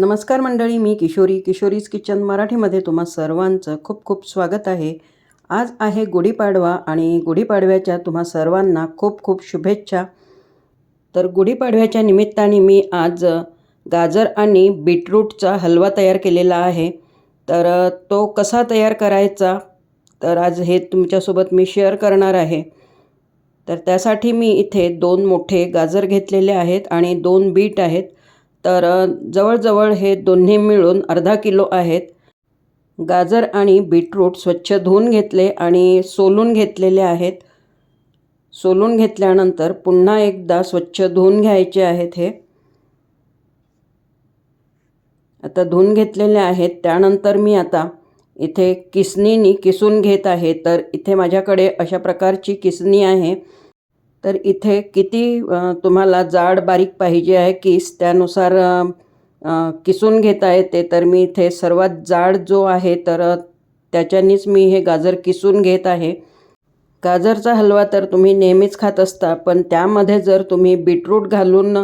नमस्कार मंडळी मी किशोरी. किशोरीज किचन मराठीमध्ये तुम्हा सर्वांचं खूप खूप स्वागत आहे. आज आहे गुढीपाडवा आणि गुढीपाडव्याच्या तुम्हा सर्वांना खूप खूप शुभेच्छा. तर गुढीपाडव्याच्या निमित्ताने मी आज गाजर आणि बीटरूटचा हलवा तयार केलेला आहे. तर तो कसा तयार करायचा? तर आज हे तुमच्यासोबत मी शेअर करणार आहे. तर त्यासाठी मी इथे दोन मोठे गाजर घेतलेले आहेत आणि दोन बीट आहेत. तर जवळजवळ हे दोन्ही मिळून अर्धा किलो आहेत. गाजर आणि बीटरूट स्वच्छ धुवून घेतले आणि सोलून घेतलेले आहेत. सोलून घेतल्यानंतर पुन्हा एकदा स्वच्छ धुवून घ्यायचे आहेत हे. आता धुवून घेतलेले आहेत. त्यानंतर मी आता इथे किसणीनी किसून घेत आहे. तर इथे माझ्याकडे अशा प्रकारची किसणी आहे. तर इथे किती तुम्हाला जाड बारीक पाहिजे आहे किस त्यानुसार किसून घेता येते. तर मी इथे सर्वात जाड जो आहे तर त्याच्यानीच मी हे गाजर किसून घेत आहे. गाजरचा हलवा तर तुम्ही नेहमीच खात असता पण त्यामध्ये जर तुम्ही बीटरूट घालून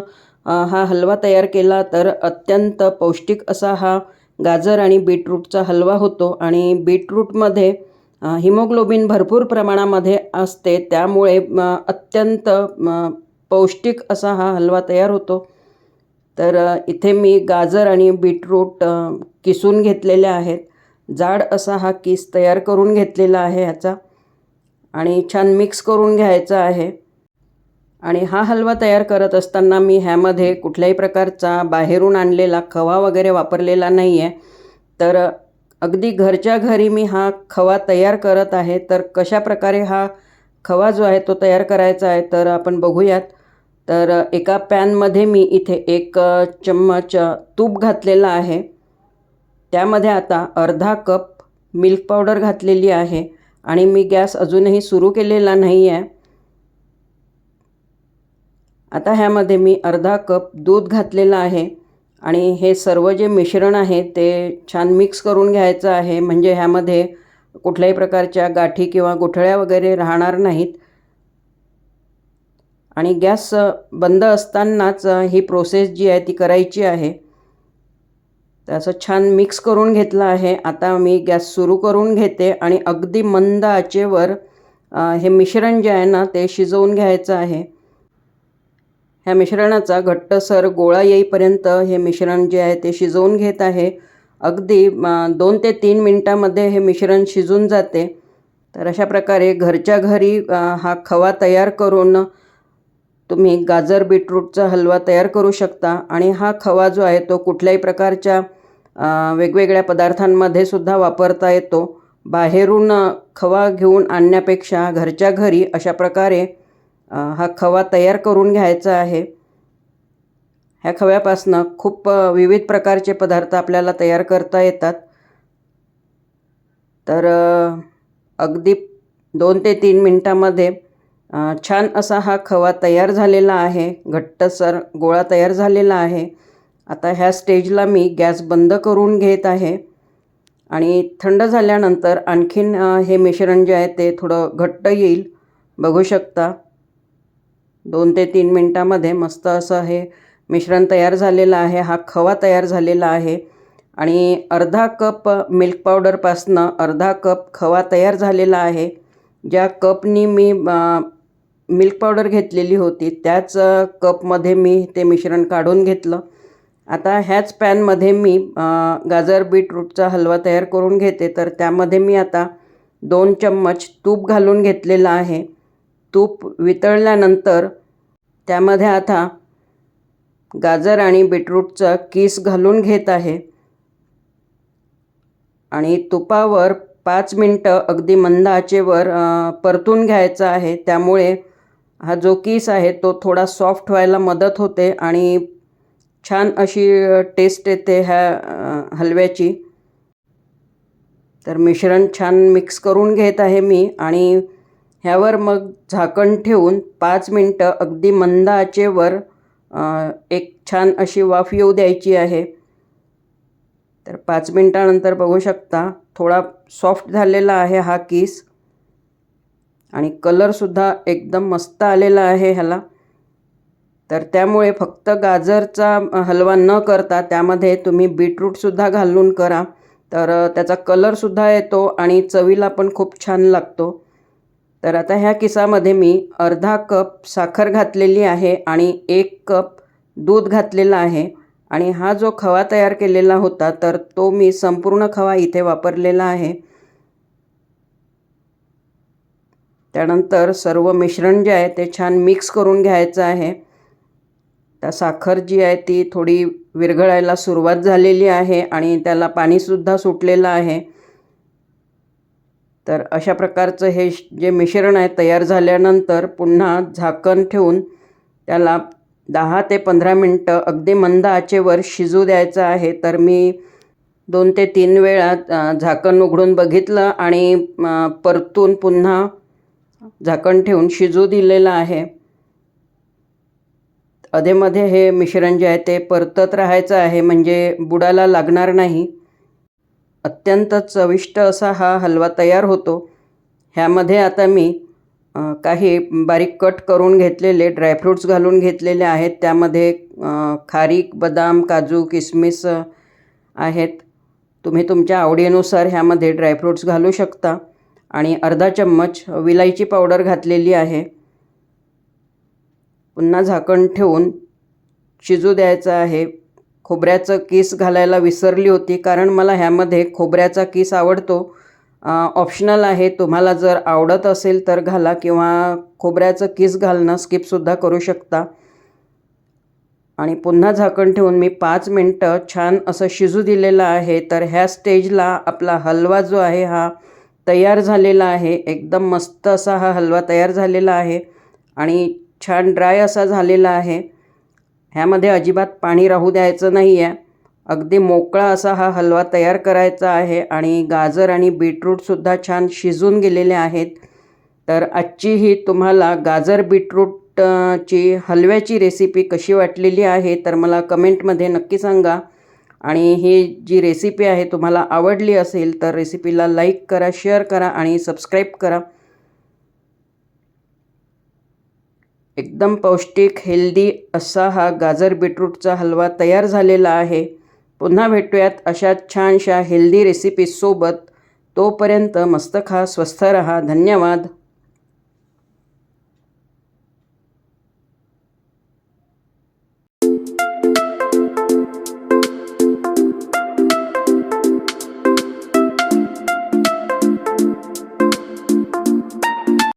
हा हलवा तयार केला तर अत्यंत पौष्टिक असा हा गाजर आणि बीटरूटचा हलवा होतो. आणि बीटरूटमध्ये हिमोग्लोबिन भरपूर प्रमाणामध्ये असते. त्यामुळे अत्यंत पौष्टिक असा हा हलवा तयार होतो. तर इथे मी गाजर आणि बीटरूट किसून घेतलेले आहेत. जाड असा हा किस तयार करून घेतलेला आहे ह्याचा. आणि छान मिक्स करून घ्यायचा आहे. आणि हा हलवा तयार करत असताना मी ह्यामध्ये कुठल्याही प्रकारचा बाहेरून आणलेला खवा वगैरे वापरलेला नाही आहे तर अगदी घरच्या घरी मी हा खवा तयार करत आहे तर कशा प्रकारे हा खवा जो आहे तो तयार करायचा आहे तर आपण बघूयात. तर एका पॅनमध्ये मी इथे एक चम्मच तूप घातलेला आहे. त्यामध्ये आता अर्धा कप मिल्क पावडर घातलेली आहे आणि मी गॅस अजूनही सुरू केलेला नाही आहे आता ह्यामध्ये मी अर्धा कप दूध घातलेलं आहे. आणि हे सर्व जे मिश्रण आहे ते छान मिक्स करून घ्यायचं आहे. म्हणजे ह्यामध्ये कुठल्याही प्रकारच्या गाठी किंवा गुठळ्या वगैरे राहणार नाहीत. आणि गॅस बंद असतानाच ही प्रोसेस जी आहे ती करायची आहे. त्याचं असं छान मिक्स करून घेतलं आहे. आता मी गॅस सुरू करून घेते आणि अगदी मंद आचेवर हे मिश्रण जे आहे ना ते शिजवून घ्यायचं आहे. ह्या मिश्रणाचा घट्टसर गोळा येईपर्यंत हे मिश्रण जे आहे ते शिजवून घेत आहे. अगदी दोन ते तीन मिनटामध्ये हे मिश्रण शिजून जाते. तर अशा प्रकारे घरच्या घरी हा खवा तयार करून तुम्ही गाजर बीटरूटचा हलवा तयार करू शकता आणि हा खवा जो आहे तो कुठल्याही प्रकारच्या वेगवेगळ्या पदार्थांमध्ये सुद्धा वापरता येतो. बाहेरून खवा घेऊन आणण्यापेक्षा घरच्या घरी अशा प्रकारे हा खवा तयार करून घ्यायचा आहे. ह्या खव्यापासनं खूप विविध प्रकारचे पदार्थ आपल्याला तयार करता येतात. तर अगदी दोन ते तीन मिनटामध्ये छान असा हा खवा तयार झालेला आहे. घट्टसर गोळा तयार झालेला आहे. आता ह्या स्टेजला मी गॅस बंद करून घेत आहे. आणि थंड झाल्यानंतर आणखीन हे मिश्रण जे आहे ते थोडं घट्ट येईल. बघू शकता. दोन ते तीन मिनटामध्ये मस्त असं हे मिश्रण तयार झालेलं आहे हा खवा तयार झालेला आहे. आणि अर्धा कप मिल्क पावडरपासनं अर्धा कप खवा तयार झालेला आहे. ज्या कपनी मी मिल्क पावडर घेतलेली होती त्याच कपमध्ये मी ते मिश्रण काढून घेतलं. आता ह्याच पॅनमध्ये मी गाजर बीटरूटचा हलवा तयार करून घेते. तर त्यामध्ये मी आता दोन चम्मच तूप घालून घेतलेलं आहे. तूप वितळल्यानंतर त्यामध्ये आता गाजर आणि बीटरूटचा किस घालून घेत आहे. आणि तुपावर पाच मिनटं अगदी मंद आचेवर परतून घ्यायचा आहे. त्यामुळे हा जो किस आहे तो थोडा सॉफ्ट व्हायला मदत होते आणि छान अशी टेस्ट येते ह्या हलव्याची. तर मिश्रण छान मिक्स करून घेत आहे मी आणि ह्यावर मग झाकण ठेवून पाच मिनटं अगदी मंद आचेवर एक छान अशी वाफ येऊ द्यायची आहे. तर पाच मिनटानंतर बघू शकता थोडा सॉफ्ट झालेला आहे हा किस. आणि कलरसुद्धा एकदम मस्त आलेला आहे ह्याला. तर त्यामुळे फक्त गाजरचा हलवा न करता त्यामध्ये तुम्ही बीटरूटसुद्धा घालून करा. तर त्याचा कलरसुद्धा येतो आणि चवीला पण खूप छान लागतो. तर आता ह्या किसामध्ये मी अर्धा कप साखर घातलेली आहे आणि एक कप दूध घातलेलं आहे. आणि हा जो खवा तयार केलेला होता तर तो मी संपूर्ण खवा इथे वापरलेला आहे. त्यानंतर सर्व मिश्रण जे आहे ते छान मिक्स करून घ्यायचं आहे. त्या साखर जी आहे ती थोडी विरघळायला सुरुवात झालेली आहे आणि त्याला पाणीसुद्धा सुटलेलं आहे. तर अशा प्रकारचं हे श- जे मिश्रण आहे तयार झाल्यानंतर पुन्हा झाकण ठेवून त्याला दहा ते पंधरा मिनटं अगदी मंद आचेवर शिजू द्यायचं आहे. तर मी दोन ते तीन वेळा झाकण उघडून बघितलं आणि परतून पुन्हा झाकण ठेवून शिजू दिलेलं आहे. अधेमध्ये हे मिश्रण जे आहे ते परतत राहायचं आहे म्हणजे बुडाला लागणार नाही. अत्यंत चविष्ट असा हा हलवा तयार होतो. ह्यामध्ये आता मी काही बारीक कट करून घेतलेले ड्रायफ्रूट्स घालून घेतलेले आहेत. त्यामध्ये खारीक बदाम काजू किसमिस आहेत. तुम्ही तुमच्या आवडीनुसार ह्यामध्ये ड्रायफ्रूट्स घालू शकता. आणि अर्धा चम्मच विलायची पावडर घातलेली आहे. पुन्हा झाकण ठेवून शिजू द्यायचं आहे. खोबऱ्याचं किस घालायला विसरली होती कारण मला ह्यामध्ये खोबऱ्याचा किस आवडतो. ऑप्शनल आहे तुम्हाला जर आवडत असेल तर घाला किंवा खोबऱ्याचं किस घालणं स्किपसुद्धा करू शकता. आणि पुन्हा झाकण ठेवून मी पाच मिनटं छान असं शिजू दिलेलं आहे. तर ह्या स्टेजला आपला हलवा जो आहे हा तयार झालेला आहे. एकदम मस्त असा हा हलवा तयार झालेला आहे. आणि छान ड्राय असा झालेला आहे. ह्यामध्ये अजिबात पाणी राहू द्यायचं नाही आहे अगदी मोकळा असा हा हलवा तयार करायचा आहे आणि गाजर आणि बीटरूटसुद्धा छान शिजून गेलेले आहेत. तर आजची ही तुम्हाला गाजर बीटरूट ची हलव्याची रेसिपी कशी वाटलेली आहे तर मला कमेंटमध्ये नक्की सांगा. आणि ही जी रेसिपी आहे तुम्हाला आवडली असेल तर रेसिपीला लाईक करा शेअर करा आणि सबस्क्राईब करा. एकदम पौष्टिक हेल्दी असा हा गाजर बीटरूटचा हलवा तयार झालेला आहे. पुन्हा भेटूयात अशा छानशा हेल्दी रेसिपीजसोबत तोपर्यंत मस्त खा स्वस्थ रहा. धन्यवाद.